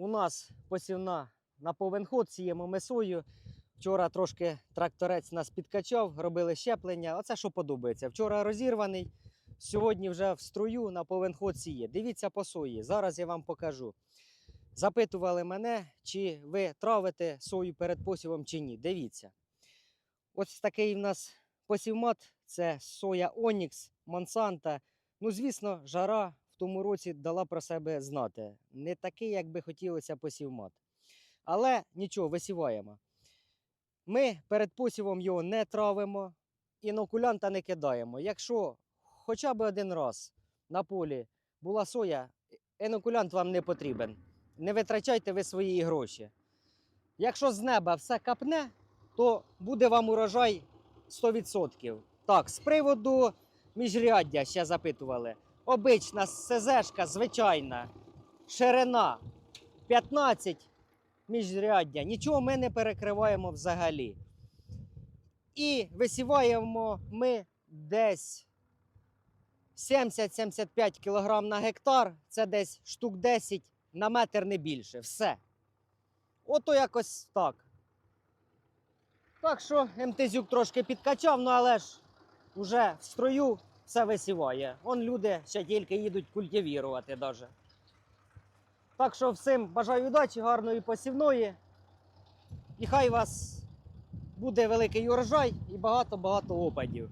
У нас посівна на повен ход, сіємо ми сою. Вчора трошки тракторець нас підкачав, робили щеплення. Оце що подобається. Вчора розірваний, сьогодні вже в струю на повен ход сіє. Дивіться по сої. Зараз я вам покажу. Запитували мене, чи ви травите сою перед посівом чи ні. Дивіться. Ось такий в нас посівмат це соя Онікс, Монсанта. Ну, звісно, жара тому році дала про себе знати. Не такий, як би хотілося посівмат. Але нічого, висіваємо. Ми перед посівом його не травимо, інокулянта не кидаємо. Якщо хоча б один раз на полі була соя, інокулянт вам не потрібен. Не витрачайте ви свої гроші. Якщо з неба все капне, то буде вам урожай 100%. Так, з приводу міжряддя ще запитували. Обична СЗшка, звичайна, ширина 15 міжряддя. Нічого ми не перекриваємо взагалі. І висіваємо ми десь 70-75 кг на гектар. Це десь штук 10 на метр не більше. Все. Ото якось так. Так що МТЗюк трошки підкачав, ну але ж уже в строю все висіває. Вон люди ще тільки їдуть культивірувати даже. Так що всім бажаю удачі, гарної посівної. І хай у вас буде великий урожай і багато-багато опадів.